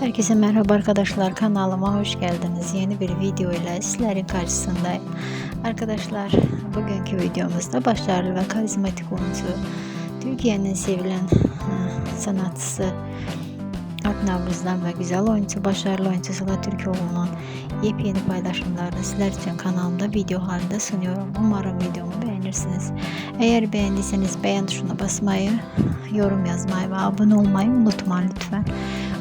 Herkese merhaba arkadaşlar kanalıma hoş geldiniz. Yeni bir video ile sizlerin karşısındayım. Arkadaşlar bugünkü videomuzda başarılı ve karizmatik oyuncu Türkiye'nin sevilen sanatçısı Alp Navruz'dan ve güzel oyuncu, başarılı oyuncu Sıla Türkoğlu'nun yepyeni paylaşımlarını sizler için kanalımda video halinde sunuyorum. Umarım videomu beğenirsiniz. Eğer beğendiyseniz beğen tuşuna basmayı, yorum yazmayı ve abone olmayı unutmayın lütfen.